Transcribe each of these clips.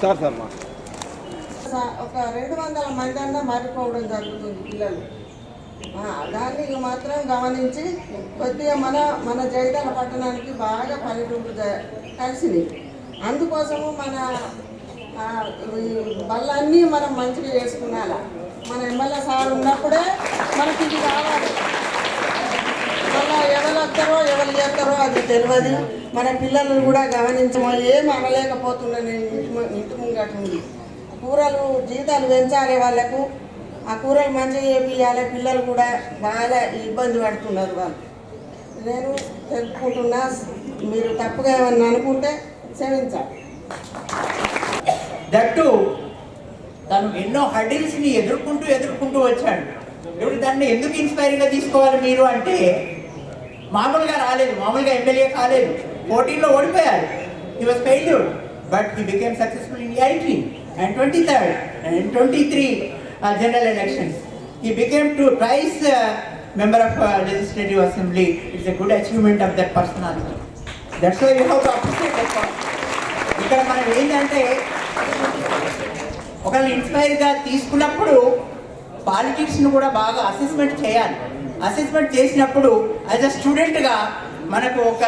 Sir sir మా ఒక రెండు వందల మంది అన్న మారిపోవడం జరుగుతుంది పిల్లలు. దాన్ని మాత్రం గమనించి కొద్దిగా మన మన జైతాల పట్టణానికి బాగా పల్లెటూరు కలిసింది కలిసినాయి. అందుకోసము మన ఈ బళ్ళన్నీ మనం మంచిగా చేసుకున్నాలా మన ఎమ్మెల్యే సార్ ఉన్నప్పుడే మనకి ఇది కావాలి మళ్ళా ఎవరు వస్తారో ఎవరు చేస్తారో అది తెలియదు మన పిల్లలను కూడా గమనించమో. ఏం అనలేకపోతున్నా నేను ఇంటి ఇంటి ముంగట ఉంది కూరలు జీతాలు పెంచాలి వాళ్ళకు. ఆ కూరలు మంచిగా చేపియాలి పిల్లలు కూడా బాగా ఇబ్బంది పడుతున్నారు వాళ్ళు. నేను తెలుపుకుంటున్నా మీరు తప్పుగా ఏమన్నా అనుకుంటే క్షమించాలి. దట్టు తను ఎన్నో హడిల్స్ని ఎదుర్కొంటూ ఎదుర్కొంటూ వచ్చాడు. ఇప్పుడు దాన్ని ఎందుకు ఇన్స్పైరింగ్గా తీసుకోవాలి మీరు అంటే మామూలుగా రాలేదు మామూలుగా ఎమ్మెల్యే కాలేదు. పోటీలో ఓడిపోయారు he was failure but he became successful in eighteen and twenty third and twenty three general elections he became to thrice member of legislative assembly it's a good achievement of that personality that's why ఇక్కడ మనం ఏంటంటే ఒకళ్ళు ఇన్స్పైర్గా తీసుకున్నప్పుడు పాలిటిక్స్ను కూడా బాగా assessment చేయాలి. Assessment చేసినప్పుడు as a స్టూడెంట్గా మనకు ఒక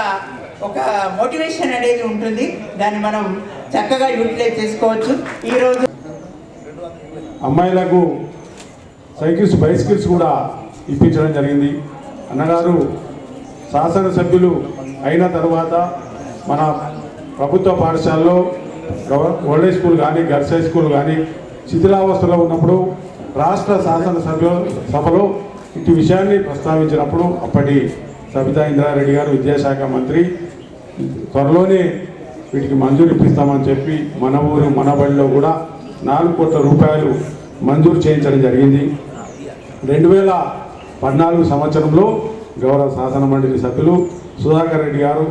ఒక మోటివేషన్ అనేది ఉంటుంది. దాన్ని మనం చక్కగా యూటిలైజ్ చేసుకోవచ్చు. ఈరోజు అమ్మాయిలకు సైకిల్స్ బైసికిల్స్ కూడా ఇప్పించడం జరిగింది. అన్నగారు శాసనసభ్యులు అయిన తర్వాత మన ప్రభుత్వ పాఠశాలలో గవ- ఓల్డ్ హై స్కూల్ కానీ గర్ల్స్ హై స్కూల్ కానీ శిథిలావస్థలో ఉన్నప్పుడు రాష్ట్ర శాసనసభ్యు సభలో ఇటు విషయాన్ని ప్రస్తావించినప్పుడు అప్పటి సబితా ఇంద్రారెడ్డి గారు విద్యాశాఖ మంత్రి త్వరలోనే వీటికి మంజూరు ఇప్పిస్తామని చెప్పి మన ఊరు మన బడిలో కూడా నాలుగు కోట్ల రూపాయలు మంజూరు చేయించడం జరిగింది. రెండు వేల పద్నాలుగు సంవత్సరంలో గౌరవ శాసన మండలి సభ్యులు సుధాకర్ రెడ్డి గారు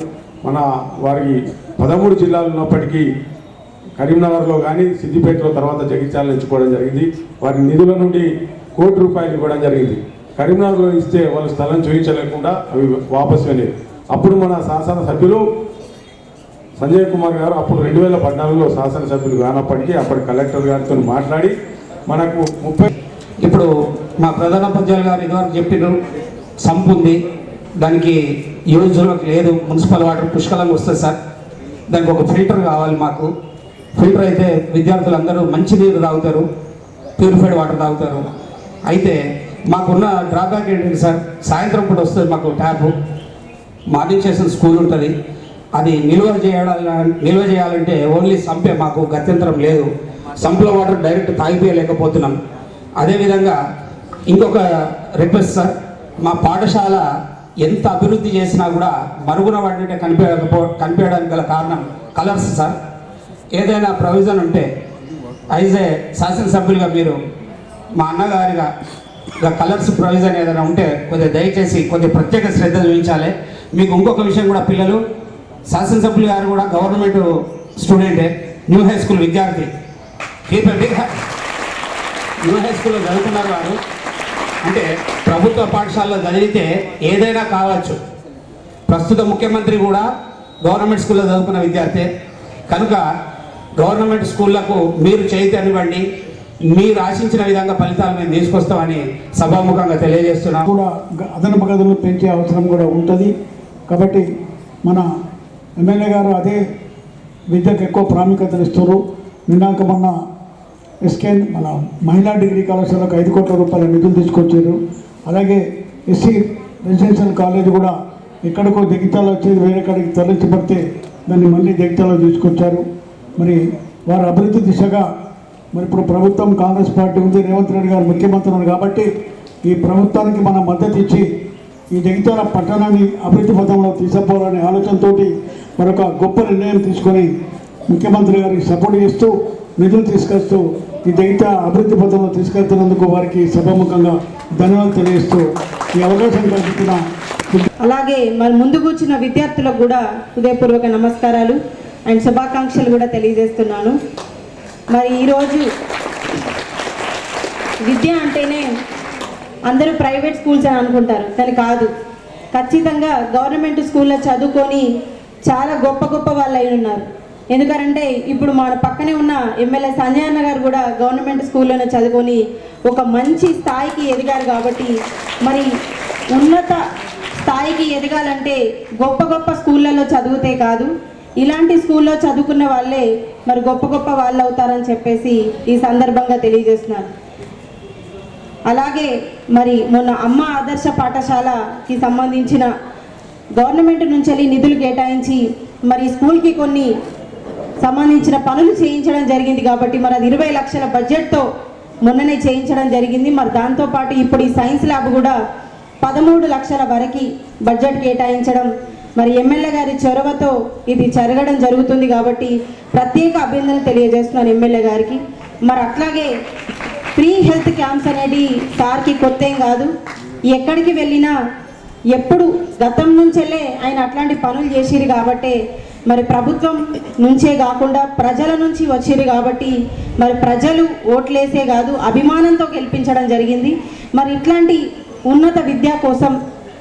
మన వారికి పదమూడు జిల్లాలు ఉన్నప్పటికీ కరీంనగర్లో కానీ సిద్దిపేటలో తర్వాత జగిత్యాలను ఎంచుకోవడం జరిగింది. వారి నిధుల నుండి కోటి రూపాయలు ఇవ్వడం జరిగింది. కరీంనగర్లో ఇస్తే వాళ్ళు స్థలం చూపించలేకుండా అవి వాపసు వెళ్ళేవి. అప్పుడు మన శాసన సభ్యులు సంజయ్ కుమార్ గారు అప్పుడు రెండు వేల పద్నాలుగులో శాసనసభ్యులు కానప్పటికీ అప్పటి కలెక్టర్ గారితో మాట్లాడి మనకు ముప్పై ఇప్పుడు మా ప్రధానోపాధ్యాయులు గారు ఇదివరకు చెప్పినారు సంపు ఉంది దానికి యూజ్లోకి లేదు మున్సిపల్ వాటర్ పుష్కలంగా వస్తుంది సార్. దానికి ఒక ఫిల్టర్ కావాలి మాకు. ఫిల్టర్ అయితే విద్యార్థులందరూ మంచి నీరు తాగుతారు ప్యూరిఫైడ్ వాటర్ తాగుతారు. అయితే మాకున్న డ్రాబ్యాక్ ఏంటంటే సార్ సాయంత్రం పూట వస్తుంది మాకు ట్యాప్ మార్నింగ్ చేసిన స్కూల్ ఉంటుంది. అది నిల్వ చేయాలి నిల్వ చేయాలంటే ఓన్లీ సంపే మాకు గత్యంతరం లేదు. సంపులో వాటర్ డైరెక్ట్ తాగిపోయలేకపోతున్నాం. అదేవిధంగా ఇంకొక రిక్వెస్ట్ సార్ మా పాఠశాల ఎంత అభివృద్ధి చేసినా కూడా మరుగున వాటింటే కనిపించకపో కనిపించడానికి గల కారణం కలర్స్ సార్. ఏదైనా ప్రొవిజన్ ఉంటే అయితే శాసనసభ్యులుగా మీరు మా అన్నగారిగా ఇలా కలర్స్ ప్రొవిజన్ ఏదైనా ఉంటే కొద్దిగా దయచేసి కొద్దిగా ప్రత్యేక శ్రద్ధ చూపించాలి. మీకు ఇంకొక విషయం కూడా పిల్లలు శాసనసభ్యులు గారు కూడా గవర్నమెంట్ స్టూడెంటే న్యూ హై స్కూల్ విద్యార్థి. కీప్ న్యూ హై స్కూల్లో చదువుకున్నారు వారు. అంటే ప్రభుత్వ పాఠశాలలో చదివితే ఏదైనా కావచ్చు. ప్రస్తుత ముఖ్యమంత్రి కూడా గవర్నమెంట్ స్కూల్లో చదువుకున్న విద్యార్థి. కనుక గవర్నమెంట్ స్కూళ్ళకు మీరు చైతన్యవ్వండి మీరు ఆశించిన విధంగా ఫలితాలు మేము తీసుకొస్తామని సభాముఖంగా తెలియజేస్తున్నాం. కూడా అదనపు గదులు పెంచే అవసరం కూడా ఉంటుంది. కాబట్టి మన ఎమ్మెల్యే గారు అదే విద్యకు ఎక్కువ ప్రాముఖ్యత ఇస్తారు నిన్నాక మొన్న ఎస్కేన్ మన మహిళా డిగ్రీ కళాశాలకు ఐదు కోట్ల రూపాయల నిధులు తీసుకొచ్చారు. అలాగే ఎస్సీ రెసిడెన్షియల్ కాలేజ్ కూడా ఎక్కడికో దిగితాలు వచ్చేది వేరే కాడికి తరలించబడితే దాన్ని మళ్ళీ జగిత్యాల తీసుకొచ్చారు. మరి వారు అభివృద్ధి దిశగా మరి ఇప్పుడు ప్రభుత్వం కాంగ్రెస్ పార్టీ ఉంది. రేవంత్ రెడ్డి గారు ముఖ్యమంత్రి ఉన్నారు కాబట్టి ఈ ప్రభుత్వానికి మనం మద్దతు ఇచ్చి ఈ జగిత్యాల పట్టణాన్ని అభివృద్ధి పథంలో తీసుకుపోవాలనే ఆలోచనతో మరొక గొప్ప నిర్ణయం తీసుకొని ముఖ్యమంత్రి గారికి సపోర్ట్ చేస్తూ నిధులు తీసుకొస్తూ ఈ జగిత్యాల అభివృద్ధి పథంలో తీసుకెళ్తున్నందుకు వారికి సభాముఖంగా ధన్యవాదాలు తెలియజేస్తూ ఈ అవకాశం కల్పిస్తున్న అలాగే మరి ముందు కూర్చున్న విద్యార్థులకు కూడా హృదయపూర్వక నమస్కారాలు అండ్ శుభాకాంక్షలు కూడా తెలియజేస్తున్నాను. మరి ఈరోజు విద్య అంటేనే అందరూ ప్రైవేట్ స్కూల్స్ అని అనుకుంటారు కానీ కాదు. ఖచ్చితంగా గవర్నమెంట్ స్కూల్లో చదువుకొని చాలా గొప్ప గొప్ప వాళ్ళు అయి ఉన్నారు. ఎందుకంటే ఇప్పుడు మన పక్కనే ఉన్న ఎమ్మెల్యే సంజయ్ అన్న గారు కూడా గవర్నమెంట్ స్కూల్లోనే చదువుకొని ఒక మంచి స్థాయికి ఎదిగారు కాబట్టి మరి ఉన్నత స్థాయికి ఎదగాలంటే గొప్ప గొప్ప స్కూళ్ళల్లో చదివితే కాదు ఇలాంటి స్కూల్లో చదువుకున్న వాళ్ళే మరి గొప్ప గొప్ప వాళ్ళు అవుతారని చెప్పేసి ఈ సందర్భంగా తెలియజేస్తున్నాను. అలాగే మరి మొన్న అమ్మ ఆదర్శ పాఠశాలకి సంబంధించిన గవర్నమెంట్ నుంచి వెళ్ళి నిధులు కేటాయించి మరి స్కూల్కి కొన్ని సంబంధించిన పనులు చేయించడం జరిగింది కాబట్టి మరి అది ఇరవై లక్షల బడ్జెట్తో మొన్ననే చేయించడం జరిగింది. మరి దాంతోపాటు ఇప్పుడు ఈ సైన్స్ ల్యాబ్ కూడా పదమూడు లక్షల వరకు బడ్జెట్ కేటాయించడం మరి ఎమ్మెల్యే గారి చొరవతో ఇది జరగడం జరుగుతుంది కాబట్టి ప్రత్యేక అభ్యర్థన తెలియజేస్తున్నాను ఎమ్మెల్యే గారికి. మరి అట్లాగే ఫ్రీ హెల్త్ క్యాంప్స్ అనేది సార్కి కొత్త ఏం కాదు. ఎక్కడికి వెళ్ళినా ఎప్పుడు గతం నుంచెల్లే ఆయన అట్లాంటి పనులు చేసిరు కాబట్టే మరి ప్రభుత్వం నుంచే కాకుండా ప్రజల నుంచి వచ్చిరు కాబట్టి మరి ప్రజలు ఓట్లేసే కాదు అభిమానంతో గెలిపించడం జరిగింది. మరి ఇట్లాంటి ఉన్నత విద్య కోసం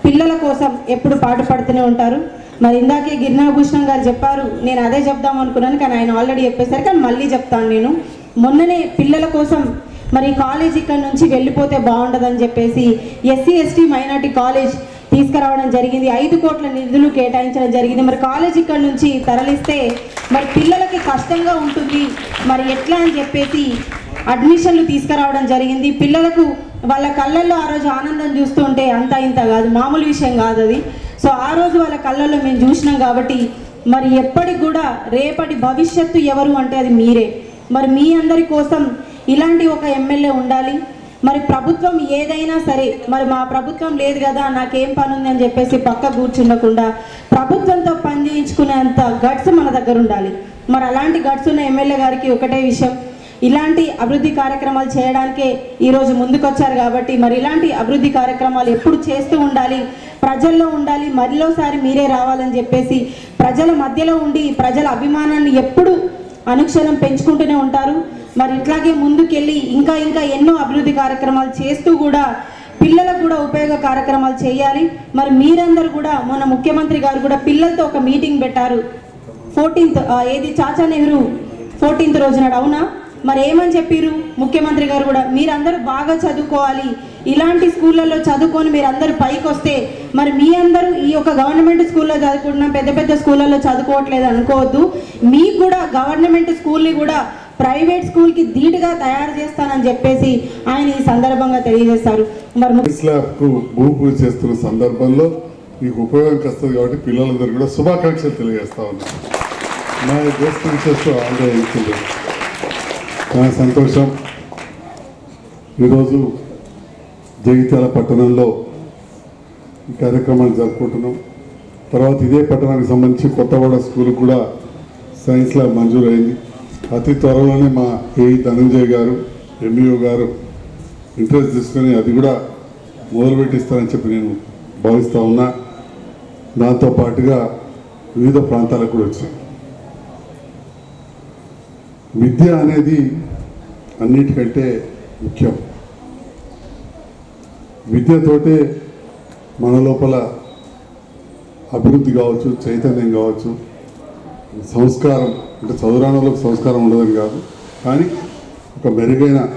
పిల్లల కోసం ఎప్పుడు పాటుపడుతూనే ఉంటారు. మరి ఇందాకే గిరినాభూషణం గారు చెప్పారు నేను అదే చెప్దాం అనుకున్నాను కానీ ఆయన ఆల్రెడీ చెప్పేశారు కానీ మళ్ళీ చెప్తాను నేను. మొన్ననే పిల్లల కోసం మరి కాలేజ్ ఇక్కడ నుంచి వెళ్ళిపోతే బాగుండదని చెప్పేసి ఎస్సీ ఎస్టీ మైనార్టీ కాలేజ్ తీసుకురావడం జరిగింది. ఐదు కోట్ల నిధులు కేటాయించడం జరిగింది. మరి కాలేజ్ ఇక్కడ నుంచి తరలిస్తే మరి పిల్లలకి కష్టంగా ఉంటుంది. మరి ఎట్లా అని చెప్పేసి అడ్మిషన్లు తీసుకురావడం జరిగింది. పిల్లలకు వాళ్ళ కళ్ళల్లో ఆ రోజు ఆనందం చూస్తుంటే అంత ఇంత కాదు మామూలు విషయం కాదు అది. సో ఆ రోజు వాళ్ళ కళ్ళల్లో మేము చూసినాం కాబట్టి మరి ఎప్పటికి కూడా రేపటి భవిష్యత్తు ఎవరు అంటే అది మీరే. మరి మీ అందరి కోసం ఇలాంటి ఒక ఎమ్మెల్యే ఉండాలి. మరి ప్రభుత్వం ఏదైనా సరే మరి మా ప్రభుత్వం లేదు కదా నాకేం పని ఉంది అని చెప్పేసి పక్క కూర్చుండకుండా ప్రభుత్వంతో పని చేయించుకునేంత గట్స్ మన దగ్గర ఉండాలి. మరి అలాంటి గట్స్ ఉన్న ఎమ్మెల్యే గారికి ఒకటే విషయం. ఇలాంటి అభివృద్ధి కార్యక్రమాలు చేయడానికే ఈరోజు ముందుకొచ్చారు కాబట్టి మరి ఇలాంటి అభివృద్ధి కార్యక్రమాలు ఎప్పుడు చేస్తూ ఉండాలి ప్రజల్లో ఉండాలి మరిలోసారి మీరే రావాలని చెప్పేసి ప్రజల మధ్యలో ఉండి ప్రజల అభిమానాన్ని ఎప్పుడు అనుక్షణం పెంచుకుంటూనే ఉంటారు. మరి ఇట్లాగే ముందుకెళ్ళి ఇంకా ఇంకా ఎన్నో అభివృద్ధి కార్యక్రమాలు చేస్తూ కూడా పిల్లలకు కూడా ఉపయోగ కార్యక్రమాలు చేయాలి. మరి మీరందరూ కూడా మన ముఖ్యమంత్రి గారు కూడా పిల్లలతో ఒక మీటింగ్ పెట్టారు. ఫోర్టీన్త్ ఏది చాచా నెహ్రూ ఫోర్టీన్త్ రోజున అవునా? మరి ఏమని చెప్పారు ముఖ్యమంత్రి గారు కూడా మీరందరూ బాగా చదువుకోవాలి. ఇలాంటి స్కూళ్ళల్లో చదువుకొని మీరు అందరూ పైకి వస్తే మరి మీ అందరూ ఈ యొక్క గవర్నమెంట్ స్కూల్లో చదువుకుంటున్నాం పెద్ద పెద్ద స్కూళ్ళల్లో చదువుకోవట్లేదు అనుకోవద్దు. మీకు కూడా గవర్నమెంట్ స్కూల్ని కూడా ప్రైవేట్ స్కూల్కి ధీటుగా తయారు చేస్తానని చెప్పేసి ఆయన ఈ సందర్భంగా తెలియజేశారు. మరి ము- పూజ చేస్తున్న సందర్భంలో మీకు ఉపయోగంకి వస్తుంది కాబట్టి పిల్లలందరూ కూడా శుభాకాంక్షలు తెలియజేస్తా ఉన్నాను నా బెస్ట్ విషెస్ చాలా సంతోషం. ఈరోజు జగిత్యాల పట్టణంలో ఈ కార్యక్రమాన్ని జరుపుకుంటున్నాం. తర్వాత ఇదే పట్టణానికి సంబంధించి కొత్తవాడ స్కూల్ కూడా సైన్స్ ల్యాబ్ మంజూరైంది. అతి త్వరలోనే మా ఏ ధనంజయ్ గారు ఎంఈఓ గారు ఇంట్రెస్ట్ తీసుకొని అది కూడా మొదలుపెట్టిస్తారని చెప్పి నేను భావిస్తూ ఉన్నా. దాంతో పాటుగా వివిధ ప్రాంతాలకు కూడా వచ్చాయి విద్య అనేది అన్నిటికంటే ముఖ్యం. విద్యతోటే మన లోపల అభివృద్ధి కావచ్చు చైతన్యం కావచ్చు. సంస్కారం అంటే చదువురాని సంస్కారం ఉండదని కాదు. కానీ ఒక మెరుగైన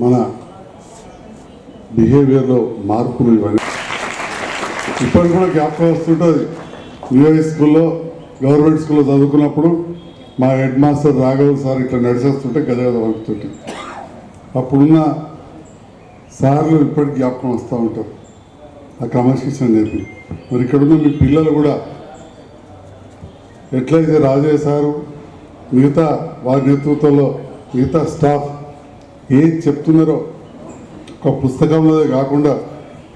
మన బిహేవియర్లో మార్పులు ఇవన్నీ. ఇప్పటికి కూడా జ్ఞాపకం వస్తుంటుంది. యూఐ స్కూల్లో గవర్నమెంట్ స్కూల్లో చదువుకున్నప్పుడు మా హెడ్ మాస్టర్ రాఘవ్ సార్ ఇట్లా నడిచేస్తుంటే గద గద వణుకుతుంటే అప్పుడున్న సార్లు ఇప్పటికి జ్ఞాపకం వస్తూ ఉంటారు. ఆ క్రమశిక్షణ నేర్పి. మరి ఇక్కడున్న మీ పిల్లలు కూడా ఎట్లయితే రాజయ్య సారు మిగతా వారి నేతృత్వంలో మిగతా స్టాఫ్ ఏం చెప్తున్నారో ఒక పుస్తకంలోనే కాకుండా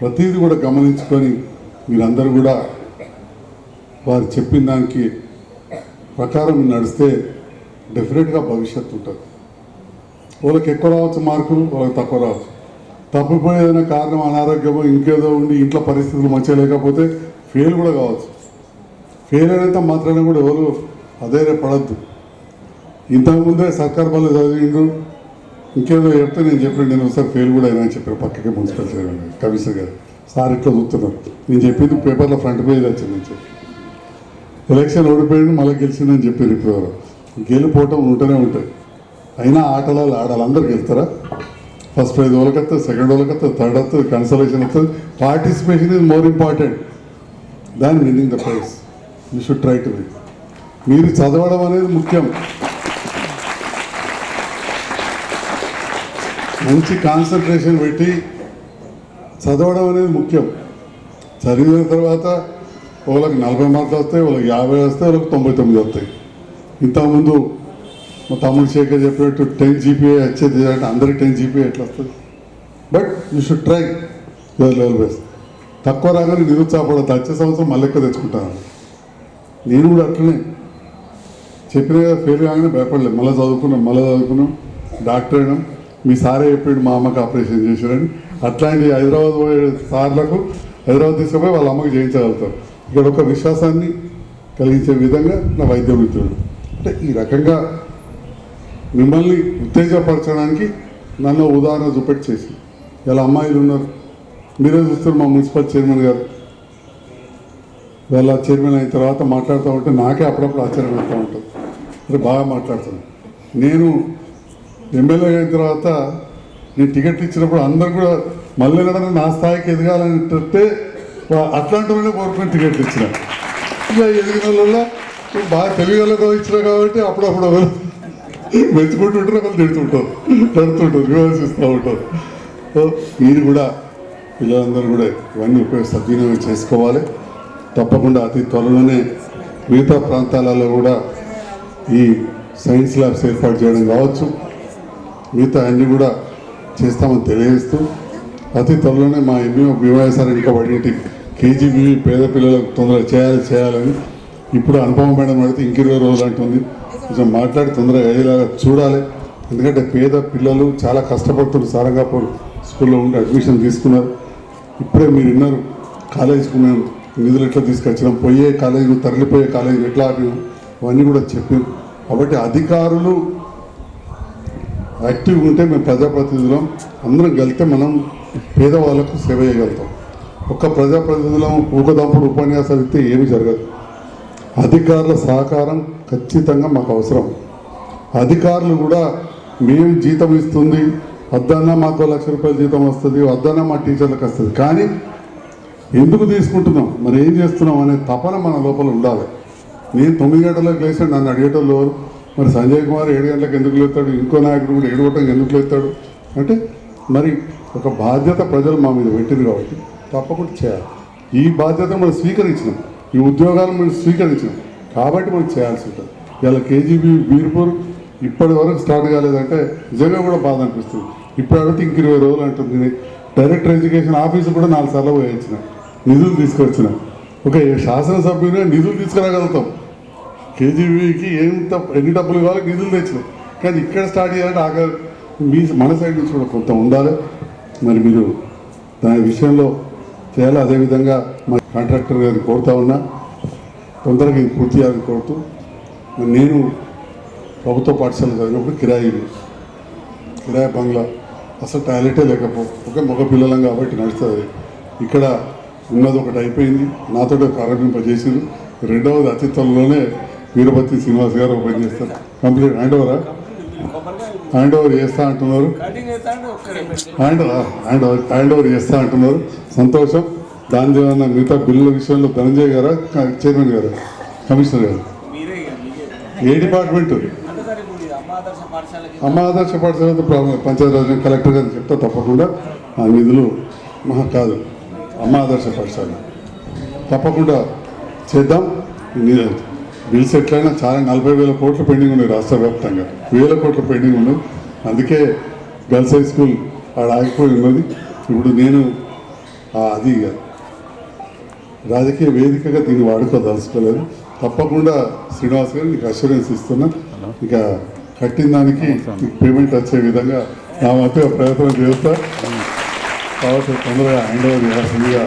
ప్రతిదీ కూడా గమనించుకొని మీరందరూ కూడా వారు చెప్పిన దానికి ప్రకారం నడిస్తే డెఫినెట్గా భవిష్యత్తు ఉంటుంది. వాళ్ళకి ఎక్కువ రావచ్చు మార్కులు వాళ్ళకి తక్కువ రావచ్చు. తప్పిపోయి ఏదైనా కారణం అనారోగ్యమో ఇంకేదో ఉండి ఇంట్లో పరిస్థితులు మంచిగా లేకపోతే ఫెయిల్ కూడా కావచ్చు. ఫెయిల్ అయినంత మాత్రాన కూడా ఎవరు అధైర్యపడద్దు. ఇంతకుముందే సర్కార్ బళ్ళు చదివిండు ఇంకేదో చెప్తే నేను చెప్పాను నేను ఒకసారి ఫెయిల్ కూడా అయినా అని చెప్పాను పక్కకి మున్సిపల్ చైర్మన్ కమిషనర్ గారు. సార్ ఇట్లా చూస్తున్నారు. నేను చెప్పింది పేపర్లో ఫ్రంట్ పేజ్ వచ్చింది నేను చెప్పి ఎలక్షన్ ఓడిపోయాడు మళ్ళీ గెలిచిందని చెప్పారు ఇప్పుడు గెలిపోవటం ఉంటూనే ఉంటాయి. అయినా ఆటలలో ఆడాలి. అందరు గెలుస్తారా? ఫస్ట్ ప్రైజ్ వాళ్ళకి వస్తుంది సెకండ్ వాళ్ళకి వస్తుంది థర్డ్ వస్తుంది కన్సలేషన్ వస్తుంది. Participation is more important than winning the prize you should try to win మీరు చదవడం అనేది ముఖ్యం. మంచి కాన్సన్ట్రేషన్ పెట్టి చదవడం అనేది ముఖ్యం. చదివిన తర్వాత వాళ్ళకి నలభై మార్కులు వస్తాయి వాళ్ళకి యాభై వస్తాయి వాళ్ళకి తొంభై తొమ్మిది వస్తాయి. ఇంతకుముందు మా తమ్ముడు శేఖర్ చెప్పినట్టు టెన్ జీపీఏ వచ్చేది అంటే అందరికి టెన్ జీపీఏ ఎట్లా వస్తుంది? But you should try your level best తక్కువ రాగానే నిరుత్సాహపడద్దు వచ్చే సంవత్సరం మళ్ళీ ఎక్కువ తెచ్చుకుంటాను. నేను కూడా అట్లనే. చెప్పిన కదా ఫెయిల్ కాగానే భయపడలేదు మళ్ళీ చదువుకున్నాం మళ్ళీ చదువుకున్నాం డాక్టర్ అయినాం. మీ సారే చెప్పాడు మా అమ్మకి ఆపరేషన్ చేశారని. అట్లాంటి హైదరాబాద్ పోయే సార్లకు హైదరాబాద్ తీసుకుపోయి వాళ్ళ అమ్మకి చేయించగలుగుతారు. ఇక్కడ ఒక విశ్వాసాన్ని కలిగించే విధంగా నా వైద్య మిత్రుడు. అంటే ఈ రకంగా మిమ్మల్ని ఉత్తేజపరచడానికి నన్ను ఉదాహరణ చూపెట్టి చేసి ఇలా అమ్మాయిలు ఉన్నారు. మీరే చూస్తారు మా మున్సిపల్ చైర్మన్ గారు. వాళ్ళ చైర్మన్ అయిన తర్వాత మాట్లాడుతూ ఉంటే నాకే అప్పుడప్పుడు ఆశ్చర్యం పెడతా ఉంటుంది. అంటే బాగా మాట్లాడుతుంది నేను ఎమ్మెల్యే అయిన తర్వాత నేను టికెట్ ఇచ్చినప్పుడు అందరు కూడా మళ్ళీ నా స్థాయికి ఎదగాలని చెప్తే అట్లాంటి వాళ్ళే కోరుకుని టికెట్లు ఇచ్చిన. ఇక ఎదిగిన వాళ్ళ బాగా తెలివి ఇచ్చినా ఇచ్చిన కాబట్టి అప్పుడప్పుడు ఒకరు మెచ్చుకుంటుంటారు ఒకరు తిడుతుంటారు. తడుతుంటారు విమర్శిస్తూ ఉంటారు. సో మీరు కూడా పిల్లలందరూ కూడా ఇవన్నీ ఉపయోగ సద్వినియోగం చేసుకోవాలి. తప్పకుండా అతి త్వరలోనే మిగతా ప్రాంతాలలో కూడా ఈ సైన్స్ ల్యాబ్స్ ఏర్పాటు చేయడం కావచ్చు. మిగతా అన్నీ కూడా చేస్తామని తెలియజేస్తూ అతి త్వరలోనే మా ఎన్నో వివాహసారి ఇంకా వాటి కేజీబీ పేద పిల్లలకు తొందరగా చేయాలి చేయాలని ఇప్పుడు అనుపమ మేడం అడిగితే ఇంక ఇరవై రోజులు అంటుంది. కొంచెం మాట్లాడి తొందరగా అయ్యేలాగా చూడాలి. ఎందుకంటే పేద పిల్లలు చాలా కష్టపడుతున్నారు. సారంగాపూర్ స్కూల్లో ఉండి అడ్మిషన్ తీసుకున్నారు. ఇప్పుడే మీరు విన్నారు కాలేజీకి మేము నిధులు ఎట్లా తీసుకొచ్చినాం? పోయే కాలేజీ తరలిపోయే కాలేజీ ఎట్లా ఆపినాం? అవన్నీ కూడా చెప్పారు. కాబట్టి అధికారులు యాక్టివ్గా ఉంటే మేము ప్రజాప్రతినిధులం. అందరం కలిస్తే మనం పేదవాళ్ళకు సేవ చేయగలుగుతాం. ఒక్క ప్రజాప్రతినిధులం ఊకదంపుడు ఉపన్యాసాలు ఇస్తే ఏమీ జరగదు. అధికారుల సహకారం ఖచ్చితంగా మాకు అవసరం. అధికారులు కూడా మేము జీతం ఇస్తుంది వద్దన్నా మాకు లక్ష రూపాయల జీతం వస్తుంది వద్దన్నా మా టీచర్లకు వస్తుంది. కానీ ఎందుకు తీసుకుంటున్నాం? మరి ఏం చేస్తున్నాం అనే తపన మన లోపల ఉండాలి. నేను తొమ్మిది గంటలకు లేచాను నన్ను అడిగేటోళ్ళు మరి సంజయ్ కుమార్ ఏడు గంటలకు ఎందుకు లేస్తాడు? ఇంకో నాయకుడు కూడా ఏడు గంటలకు ఎందుకు లేస్తాడు? అంటే మరి ఒక బాధ్యత ప్రజలు మా మీద పెట్టింది కాబట్టి తప్పకుండా చేయాలి. ఈ బాధ్యత మనం స్వీకరించినాం. ఈ ఉద్యోగాలు మనం స్వీకరించినాం. కాబట్టి మనం చేయాల్సి ఉంటుంది. ఇలా కేజీబీ వీర్పూర్ ఇప్పటి వరకు స్టార్ట్ కాలేదంటే నిజంగా కూడా బాధ అనిపిస్తుంది. ఇప్పుడు అడిగితే ఇంక ఇరవై రోజులు అంటుంది. డైరెక్టర్ ఎడ్యుకేషన్ ఆఫీసు కూడా నాలుగు సార్లు పోయించిన. నిధులు తీసుకొచ్చిన. ఒక శాసనసభ్యునే నిధులు తీసుకురాగలుగుతాం. కేజీబీకి ఏం తప్ప ఎన్ని డబ్బులు కావాలో నిధులు తెచ్చినాం. కానీ ఇక్కడ స్టార్ట్ చేయాలంటే ఆగ మీ మన సైడ్ నుంచి కూడా కొంత ఉండాలి. మరి మీరు దాని విషయంలో చేయాలి అదేవిధంగా మా కాంట్రాక్టర్ గారిని కోరుతా ఉన్నా తొందరగా ఇది పూర్తి చేయాలని కోరుతూ నేను ప్రభుత్వ పాఠశాల చదివినప్పుడు కిరాయి కిరాయి బంగ్లా అసలు టాయిలెటే లేకపో ఒక మగ పిల్లలం కాబట్టి నడుస్తుంది. ఇక్కడ ఉన్నది ఒకటి అయిపోయింది నాతో ప్రారంభింపజేసారు రెండవది అతి త్వరలోనే వీరభద్రి శ్రీనివాస్ గారు ఓపెన్ చేస్తారు. కంప్లీట్ హ్యాండ్ ఓవరా? హ్యాండ్ ఓవర్ చేస్తా అంటున్నారు. హ్యాండ్ హ్యాండ్ ఓవర్ చేస్తా అంటున్నారు. సంతోషం. దాని ఏమన్నా మిగతా బిల్లుల విషయంలో ధనంజయ్ గారా? చైర్మన్ గారు? కమిషనర్ గారు? ఏ డిపార్ట్మెంట్? అమ్మ ఆదర్శ పాఠశాల పంచాయతీరాజ్ కలెక్టర్ గారు చెప్తా తప్పకుండా. ఆ నిధులు మహా కాదు. అమ్మ ఆదర్శ పాఠశాల. తప్పకుండా చేద్దాం. బిల్స్ ఎట్లయినా చాలా నలభై వేల కోట్లు పెండింగ్ ఉన్నాయి రాష్ట్ర వ్యాప్తంగా. వేల కోట్ల పెండింగ్ ఉన్నాయి. అందుకే గర్ల్స్ హై స్కూల్ ఆడ ఆగిపోయి ఉన్నది. ఇప్పుడు నేను అది రాజకీయ వేదికగా దీన్ని వాడుకోదలుచుకోలేదు. తప్పకుండా శ్రీనివాస్ గారు నీకు అష్యూరెన్స్ ఇస్తున్నా. ఇక కట్టిన దానికి నీకు పేమెంట్ వచ్చే విధంగా నా మధ్య ప్రయత్నం చేస్తా. కాబట్టి తొందరగా హ్యాండ్ ఓవర్ చేయాల్సిందిగా